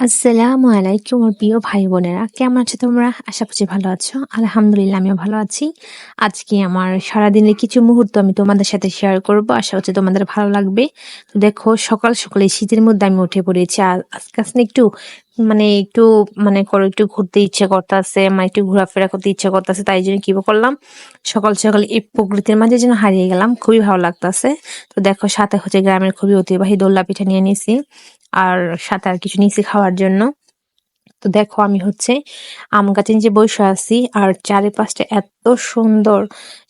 আসসালামু আলাইকুম আমার প্রিয় ভাই বোনেরা, কেমন আছো তোমরা? আশা করছি ভালো আছো। আলহামদুলিল্লাহ, আমিও ভালো আছি। আজকে আমার সারাদিনের কিছু মুহূর্ত আমি তোমাদের সাথে শেয়ার করব। আশা করছি তোমাদের ভালো লাগবে। তো দেখো, সকাল সকালে শীতের মধ্যে আমি উঠে পড়েছি। আজকে আজকে একটু মানে একটু মানে করে, একটু ঘুরতে ইচ্ছে করতেছে মানে একটু ঘোরাফেরা করতে ইচ্ছে করতেছে, তাই জন্য কি করলাম, সকাল সকাল এই প্রকৃতির মাঝে যেন হারিয়ে গেলাম, খুবই ভালো লাগতেছে। তো দেখো, সাথে হচ্ছে গ্রামের খুবই অতিবাহী দোল্লা পিঠা নিয়ে নিছি, আর সাথে আর কিছু নিয়েছি খাওয়ার জন্য। তো দেখো আমি হচ্ছে আম গাছে নিচে বসে আছি আর চারিপাশটা এত সুন্দর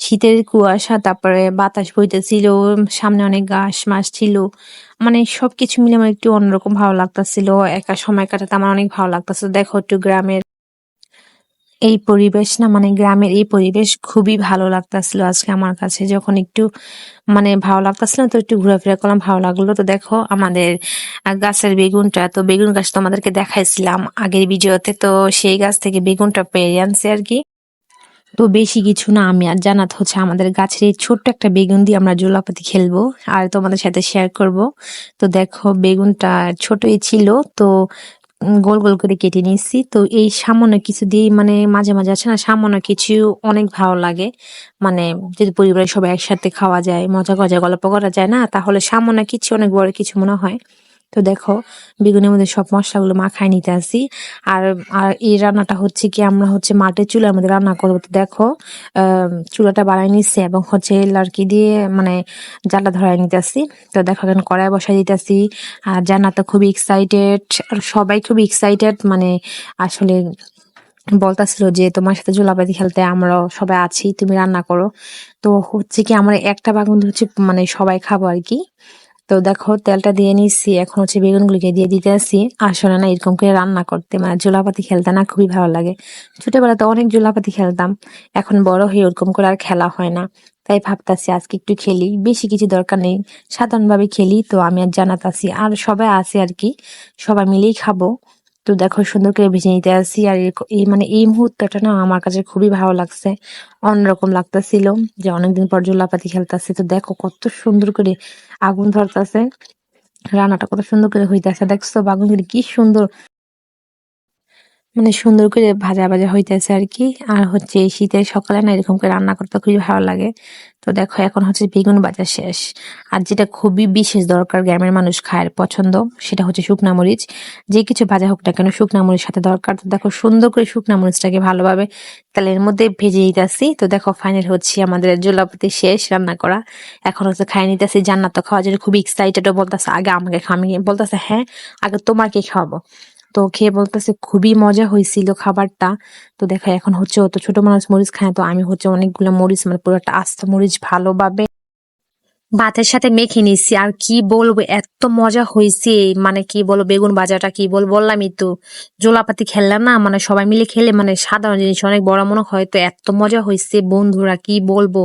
শীতের কুয়াশা, তারপরে বাতাস বইতেছিল, সামনে অনেক ঘাস মাস ছিল। মানে সবকিছু মিলে আমার একটু অন্যরকম ভালো লাগতেছিল। একা সময় কাটাতে আমার অনেক ভালো লাগতেছে। দেখো একটু গ্রামের এই পরিবেশ না মানে গ্রামের এই পরিবেশ খুবই ভালো লাগতেছিল আজকে আমার কাছে। যখন একটু মানে ভালো লাগতেছিল তো একটু ঘোরাফেরা করলাম, ভালো লাগল। তো দেখো আমাদের গাছের বেগুনটা, তো বেগুন গাছ তো আমাদেরকে দেখাইছিলাম আগের ভিডিওতে, তো সেই গাছ থেকে বেগুনটা পেয়ে আনছে আর কি। তো বেশি কিছু না, আমি আর জানাত হচ্ছে আমাদের গাছের এই ছোট্ট একটা বেগুন দিয়ে আমরা জোলাপাতি খেলব আর তোমাদের সাথে শেয়ার করব। তো দেখো বেগুনটা ছোটই ছিল, তো গোল গোল করে কেটে নিয়েছি। তো এই সামান্য কিছু দিয়ে মানে মাঝে মাঝে আছে না, সামান্য কিছু অনেক ভালো লাগে। মানে যদি পরিবারের সবাই একসাথে খাওয়া যায়, মজা গজা গল্প করা যায় না, তাহলে সামান্য কিছু, অনেক বড় কিছু মনে হয়। তো দেখো, বেগুনের মধ্যে সব মশলাগুলো মাখায় নিতে আসি। আর আর এই রান্নাটা হচ্ছে কি, আমরা হচ্ছে মাটির চুলার মধ্যে রান্না করব। তো দেখো চুলাটা বাড়াই নিচ্ছে এবং হচ্ছে লাড়কি দিয়ে মানে জালটা ধরাই নিতে আসি। তো দেখো, এখন কড়াই বসাই দিতেছি আর জানা তো খুবই এক্সাইটেড আর সবাই খুবই এক্সাইটেড মানে আসলে বলতাছিল যে, তোমার সাথে জোলাপাতি খেলতে আমরাও সবাই আছি, তুমি রান্না করো। তো হচ্ছে কি, আমরা একটা বাগুন হচ্ছে মানে সবাই খাব আর কি। তো দেখো, তেলটা দিয়ে নিচ্ছি এখন হচ্ছে বেগুনগুলিকে দিয়ে দিতে আসি। আসলে না, এরকম করে রান্না করতে মানে জোলাপাতি খেলতে না খুবই ভালো লাগে। ছোটবেলাতে অনেক জোলাপাতি খেলতাম। এখন বড় হয়ে ওরকম করে আর খেলা হয় না। তাই ভাবতাছি আজকে একটু খেলি। বেশি কিছু দরকার নেই। সাধারণভাবে খেলি, তো আমি আর জানাতাছি। আর সবাই আছে আর কি। সবাই মিলেই খাব। তো দেখো সুন্দর করে ভেজে নিতে আসি আর এই মানে এই মুহূর্তটা না আমার কাছে খুবই ভালো লাগছে। অন্যরকম লাগতেছিল যে অনেকদিন পর জোলাপাতি খেলতেছে। তো দেখো, কত সুন্দর করে আগুন ধরতেছে। রান্নাটা কত সুন্দর করে হইতেছে। দেখছ, বাগুনগুলি কি সুন্দর। মানে সুন্দর করে ভাজা ভাজা হইতেছে আর কি আর হচ্ছে এই শীতের সকালে না এরকম করে রান্না করতে খুবই ভালো লাগে। তো দেখো, এখন হচ্ছে বেগুন ভাজা শেষ। আর যেটা খুবই বিশেষ দরকার গ্রামের মানুষ খায় পছন্দ, সেটা হচ্ছে শুকনা মরিচ। যে কিছু ভাজা হোক না কেন শুকনা মরিচ সাথে দরকার। তো দেখো, সুন্দর করে শুকনা মরিচটাকে ভালোভাবে তেলের মধ্যে ভেজে দিতেছি তো দেখো ফাইনাল হচ্ছে আমাদের জোলাপতি শেষ রান্না করা। এখন হচ্ছে খাই নিতেছি। জান্নাত তো খাওয়ার জন্য খুবই এক্সাইটেড বলতেছে, আগে আমাকে খামি বলতেছে হ্যাঁ আগে তোমাকে খাওয়াবো। তো খেয়ে বলতেছে, খুবই মজা হয়েছিল খাবারটা। তো দেখা, এখন হচ্ছে অত ছোট মানুষ মরিচ খায় তো আমি হচ্ছে অনেকগুলো মরিচ মানে পুরো একটা আস্ত মরিচ ভালোভাবে ভাতের সাথে মেখে নিচ্ছি আর কি বলব, এত মজা হয়েছে। মানে কি বলব, বেগুন ভাজাটা কি বল বললামই তো। জোলাপাতি খেললাম না মানে সবাই মিলে খেলে মানে সাধারণ জিনিস, অনেক বড় মনে হয়, তো এত মজা হয়েছে। বন্ধুরা, কি বলব,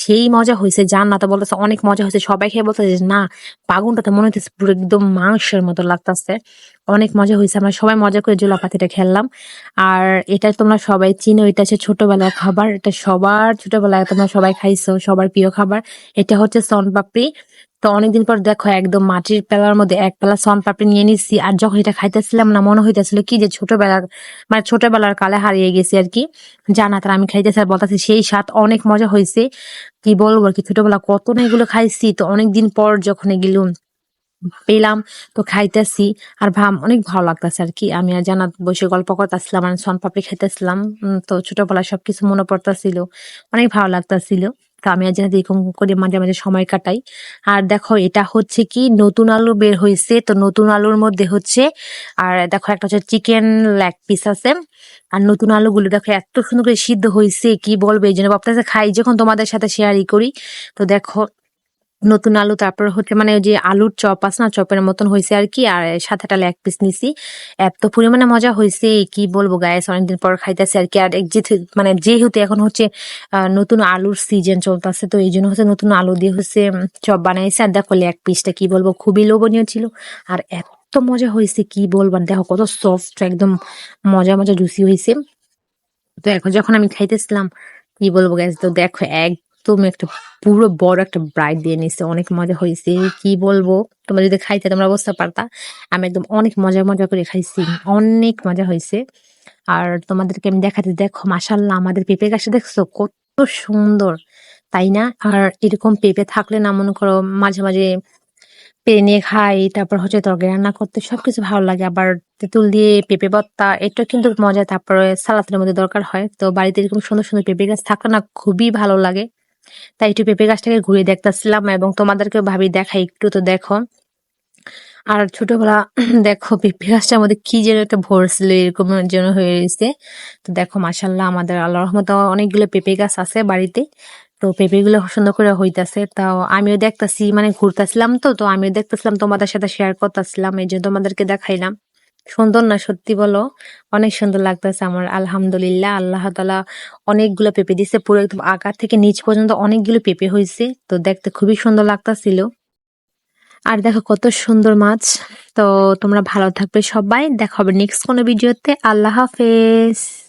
সেই মজা হয়েছে জান না তো বলতেছে, অনেক মজা হয়েছে। সবাই খেয়ে বলতেছে না বাগুনটা তো মনে হচ্ছে পুরো একদম মাংসের মতো লাগতেছে। অনেক মজা হয়েছে। আমরা সবাই মজা করে জোলাপাতিটা খেললাম। আর এটা তোমরা সবাই চিনো, এটা হচ্ছে ছোটবেলার খাবার। এটা সবার ছোটবেলায় তোমরা সবাই খাইছো, সবার প্রিয় খাবার। এটা হচ্ছে সনপাপড়ি তো অনেকদিন পর দেখো একদম মাটির পেলার মধ্যে এক পেলা সন পাপড়ি নিয়ে নিচ্ছি আর যখন এটা খাইতেছিলাম না, মনে হইতেছিল কি যে ছোটবেলার মানে ছোটবেলার কালে হারিয়ে গেছি আর কি। জানা তার আমি খাইতেছি আর বলতেছি, সেই স্বাদ অনেক মজা হয়েছে কি বলব আর কি, ছোটবেলা কত না এগুলো খাইছি। তো অনেকদিন পর যখন এগুলো পেলাম, তো খাইতেছি। আর ভাম, অনেক ভালো লাগতেছে আর কি। আমি আর জানা বসে গল্প করতেছিলাম আর সন পাপড়ি খাইতেছিলাম। তো ছোটবেলায় সবকিছু মনে পড়তেছিল। অনেক ভালো লাগতেছিল। তো আমি আজ এরকম করে মাঝে মাঝে সময় কাটাই। আর দেখো, এটা হচ্ছে কি, নতুন আলু বের হয়েছে তো নতুন আলুর মধ্যে হচ্ছে, আর দেখো একটা হচ্ছে চিকেন লেগ পিস আছে। আর নতুন আলুগুলো দেখো, এত সুন্দর করে সিদ্ধ হয়েছে কি বলবে? এই জন্য ভাবতেছে খাই, যখন তোমাদের সাথে শেয়ারই করি। তো দেখো নতুন আলু, তারপর হচ্ছে মানে যে আলুর চপ আছে না, চপের মতন হয়েছে আর কি, আর সাথে একটা লেগ পিস নিছি। এত পরিমাণে মজা হয়েছে কি বলব গায়ে অনেকদিন পর খাইতেছে আর কি। আর মানে যেহেতু এখন হচ্ছে নতুন আলুর সিজন চলতেছে, তো এই জন্য হচ্ছে নতুন আলু দিয়ে হচ্ছে চপ বানাইছে। আর দেখো লেগ পিসটা কি বলব, খুবই লোভনীয় ছিল। আর এত মজা হয়েছে কি বলব দেখো কত সফট একদম মজা মজা জুসি হয়েছে তো এখন যখন আমি খাইতেছিলাম, কি বলব গ্যাস তো দেখো এক একদম একটা পুরো বড় একটা ব্রাইড দিয়ে নিছে। অনেক মজা হয়েছে। কি বলব? তোমরা যদি খাইতে, তোমরা বুঝতে পারতা। আমি একদম অনেক মজা মজা করে খাইছি। অনেক মজা হয়েছে। আর তোমাদেরকে আমি দেখাতে, দেখো মাসাল্লাহ আমাদের পেঁপে গাছটা দেখছ? কত সুন্দর, তাই না? আর এরকম পেঁপে থাকলে না, মনে করো, মাঝে মাঝে পেরে নিয়ে খাই, তারপর হচ্ছে তরকারি রান্না করতে সবকিছু ভালো লাগে। আবার তেঁতুল দিয়ে পেঁপে ভর্তা, এটা কিন্তু মজা। তারপরে সালাতের মধ্যে দরকার হয়। তো বাড়িতে এরকম সুন্দর সুন্দর পেঁপে গাছ থাকলে না খুবই ভালো লাগে। তাই একটু পেঁপে গাছটাকে ঘুরে দেখতেছিলাম এবং তোমাদেরকে ভাবি দেখাই, একটু তো দেখো। আর ছোটবেলা দেখো, পেঁপে গাছটার মধ্যে কি যেন একটা ভরছিল এরকম যেন হয়ে রয়েছে। তো দেখো মাসাল্লাহ আমাদের আল্লাহ রহমত অনেকগুলো পেঁপে গাছ আছে বাড়িতে। তো পেঁপেগুলো সুন্দর করে হইতাছে। তাও আমিও দেখতাছি মানে ঘুরতেছিলাম তো তো আমিও দেখতেছিলাম, তোমাদের সাথে শেয়ার করতেছিলাম, এই জন্য তোমাদেরকে দেখাইলাম। সুন্দর না সত্যি বলো? অনেক সুন্দর লাগতেছে আমার, আলহামদুলিল্লাহ। আল্লাহ তালা অনেকগুলো পেঁপে দিছে পুরো একদম আকার থেকে নিচ পর্যন্ত অনেকগুলো পেঁপে হয়েছে। তো দেখতে খুবই সুন্দর লাগতাছিল। আর দেখো কত সুন্দর মাছ। তো তোমরা ভালো থাকবে সবাই, দেখা হবে নেক্সট কোনো ভিডিওতে। আল্লাহ হাফেজ।